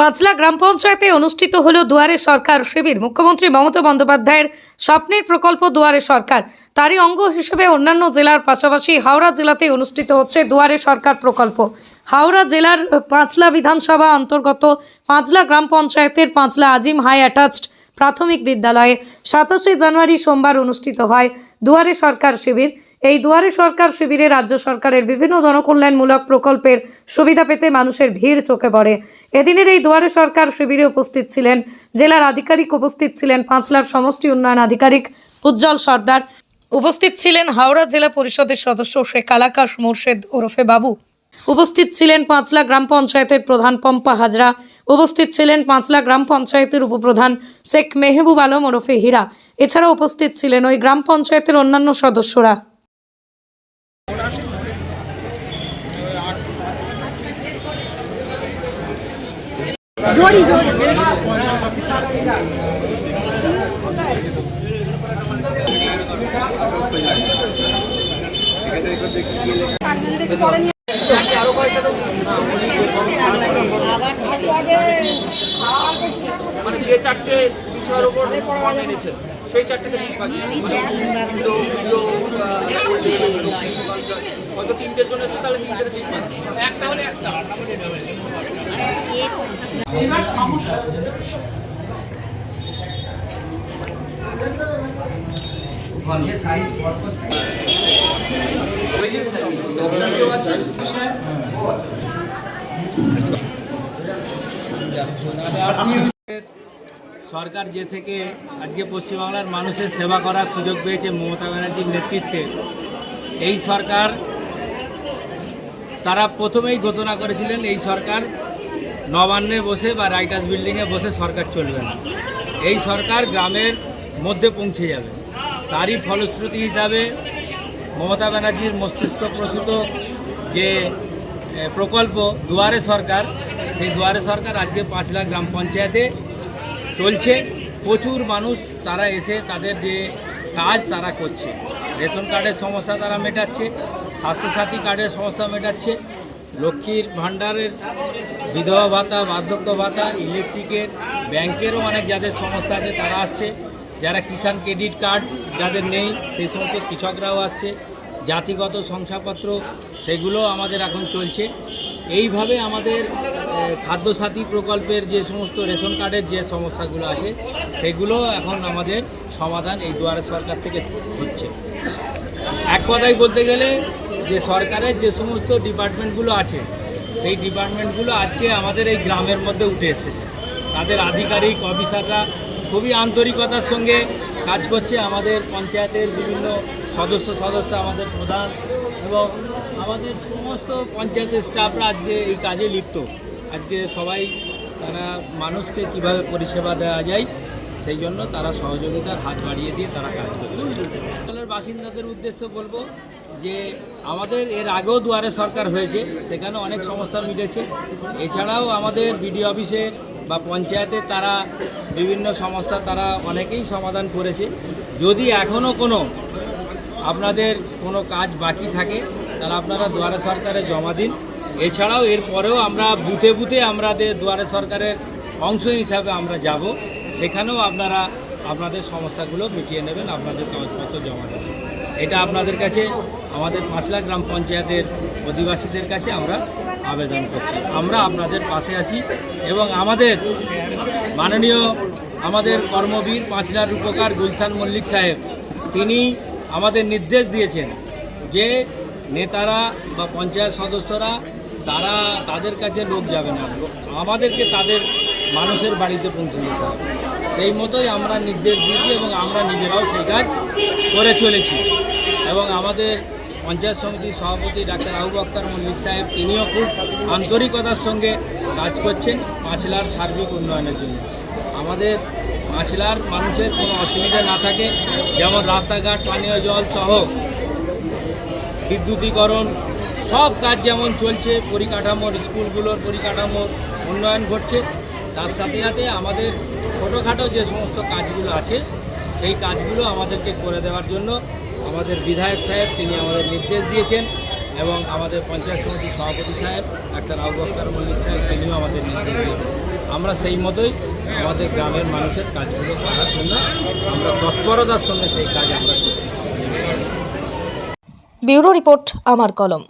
পাঁচলা গ্রাম পঞ্চায়েতে অনুষ্ঠিত হল দুয়ারে সরকার শিবির। মুখ্যমন্ত্রী মমতা বন্দ্যোপাধ্যায়ের স্বপ্নের প্রকল্প দুয়ারে সরকার। তারই অঙ্গ হিসেবে অন্যান্য জেলার পাশাপাশি হাওড়া জেলাতে অনুষ্ঠিত হচ্ছে দুয়ারে সরকার প্রকল্প। হাওড়া জেলার পাঁচলা বিধানসভা অন্তর্গত পাঁচলা গ্রাম পঞ্চায়েতের পাঁচলা আজিম হাই অ্যাটাচড প্রাথমিক বিদ্যালয়ে সাতাশে জানুয়ারি সোমবার অনুষ্ঠিত হয়। দুয়ারে সরকার শিবির। এই দুয়ারে সরকার শিবিরে রাজ্য সরকারের বিভিন্ন জনকল্যাণমূলক প্রকল্পের সুবিধা পেতে মানুষের ভিড় চোখে পড়ে। এদিনের এই দুয়ারে সরকার শিবিরে উপস্থিত ছিলেন জেলার আধিকারিক, উপস্থিত ছিলেন পাঁচলার সমষ্টি উন্নয়ন আধিকারিক উজ্জ্বল সর্দার। উপস্থিত ছিলেন হাওড়া জেলা পরিষদের সদস্য শেখ আলাকাশ মোর্শেদ ওরফে বাবু। উপস্থিত ছিলেন পাঁচলা গ্রাম পঞ্চায়েতের প্রধান পম্পা হাজরা। উপস্থিত ছিলেন পাঁচলা গ্রাম পঞ্চায়েতের উপপ্রধান শেখ মেহবুব আলম ওরফে হীরা। এছাড়া উপস্থিত ছিলেন ওই গ্রাম পঞ্চায়েতের অন্যান্য সদস্যরা। জোরি জোরি। মানে যে চারটে বিষয়ের উপর এনেছে, সেই কিলো হয়তো এসে তাহলে তিনটের ঠিক পাচ্ছি একটা হলে একটা। সরকার যে থেকে আজকে পশ্চিমবাংলার মানুষের সেবা করার সুযোগ পেয়েছে মমতা ব্যানার্জির নেতৃত্বে। এই সরকার তারা প্রথমেই ঘোষণা করেছিলেন, এই সরকার নবান্নে বসে বা রাইটার্স বিল্ডিংয়ে বসে সরকার চলবে না। এই সরকার গ্রামের মধ্যে পৌঁছে যাবে। তারই ফলশ্রুতি হিসাবে মমতা ব্যানার্জির মস্তিষ্ক প্রসূত যে প্রকল্প দুয়ারে সরকার, সেই দুয়ারে সরকার আজকে পাঁচ লাখ গ্রাম পঞ্চায়েতে চলছে। প্রচুর মানুষ তারা এসে তাদের যে কাজ তারা করছে। রেশন কার্ডের সমস্যা তারা মেটাচ্ছে, স্বাস্থ্যসাথী কার্ডের সমস্যা মেটাচ্ছে, লক্ষ্মীর ভাণ্ডারের বিধবা ভাতা, বার্ধক্য ভাতা, ইলেকট্রিকের, ব্যাংকেরও অনেক যাদের সমস্যা আছে তারা আসছে। যারা কিষাণ ক্রেডিট কার্ড যাদের নেই, সেই সমস্ত কৃষকরাও আসছে, জাতিগত শংসাপত্র সেগুলো আমাদের এখন চলছে। এইভাবে আমাদের খাদ্যসাথী প্রকল্পের যে সমস্ত রেশন কার্ডের যে সমস্যাগুলো আছে সেগুলো এখন আমাদের সমাধান এই দুয়ারে সরকার থেকে হচ্ছে। এক কথায় বলতে গেলে, যে সরকারের যে সমস্ত ডিপার্টমেন্টগুলো আছে, সেই ডিপার্টমেন্টগুলো আজকে আমাদের এই গ্রামের মধ্যে উঠে এসেছে। তাদের আধিকারিক অফিসাররা খুবই আন্তরিকতার সঙ্গে কাজ করছে আমাদের পঞ্চায়েতের বিভিন্ন সদস্য সদস্য, আমাদের প্রধান এবং আমাদের সমস্ত পঞ্চায়েতের স্টাফরা আজকে এই কাজে লিপ্ত। আজকে সবাই তারা মানুষকে কীভাবে পরিষেবা দেওয়া যায়, সেই জন্য তারা সহযোগিতার হাত বাড়িয়ে দিয়ে তারা কাজ করছে। বাসিন্দাদের উদ্দেশ্য বলব যে আমাদের এর আগেও দুয়ারে সরকার হয়েছে সেখানে অনেক সমস্যা মিটেছে। এছাড়াও আমাদের বিডিও অফিসে বা পঞ্চায়েতে তারা বিভিন্ন সমস্যা তারা অনেকেই সমাধান করেছে। যদি এখনও কোনো আপনাদের কোনো কাজ বাকি থাকে, তাহলে আপনারা দুয়ারে সরকারে জমা দিন। এছাড়াও এরপরেও আমরা বুথে বুথে আমাদের দুয়ারে সরকারের অংশ হিসাবে আমরা যাব। সেখানেও আপনারা আপনাদের সমস্যাগুলো মিটিয়ে নেবেন, আপনাদের কাগজপত্র জমা দেবেন। এটা আপনাদের কাছে, আমাদের পাঁচলা গ্রাম পঞ্চায়েতের অধিবাসীদের কাছে আমরা আবেদন করছি। আমরা আপনাদের পাশে আছি এবং আমাদের মাননীয় আমাদের কর্মবীর পাঁচলার রূপকার গুলশান মল্লিক সাহেব, তিনি আমাদের নির্দেশ দিয়েছেন যে নেতারা বা পঞ্চায়েত সদস্যরা, তারা তাদের কাছে লোক যাবে না। আমাদেরকে তাদের মানুষের বাড়িতে পৌঁছে যেতে হবে। সেই মতোই আমরা নির্দেশ দিয়েছি এবং আমরা নিজেরাও সেই কাজ করে চলেছি। এবং আমাদের পঞ্চায়েত সমিতির সভাপতি ডাক্তার আবু আক্তার মল্লিক সাহেব, তিনিও খুব আন্তরিকতার সঙ্গে কাজ করছেন পাঁচলার সার্বিক উন্নয়নের জন্য। আমাদের পাঁচলার মানুষের কোনো অসুবিধা না থাকে, যেমন রাস্তাঘাট, পানীয় জল সহ বিদ্যুতীকরণ, সব কাজ যেমন চলছে পরিকাঠামোর স্কুলগুলোর পরিকাঠামোর উন্নয়ন ঘটছে। তার সাথে সাথে আমাদের ছোটোখাটো যে সমস্ত কাজগুলো আছে, সেই কাজগুলো আমাদেরকে করে দেওয়ার জন্য আমাদের বিধায়ক সাহেব, তিনি আমাদের নির্দেশ দিয়েছেন এবং আমাদের পঞ্চায়েত সমিতি সভাপতি সাহেব, ডাক্তার আবু আক্তার মল্লিক সাহেব, তিনিও আমাদের নির্দেশ দিয়েছেন। আমরা সেই মতোই আমাদের গ্রামের মানুষের কাজগুলো করার জন্য আমরা তৎপরতার সঙ্গে সেই কাজ আমরা করছি। ব্যুরো রিপোর্ট, আমার কলম।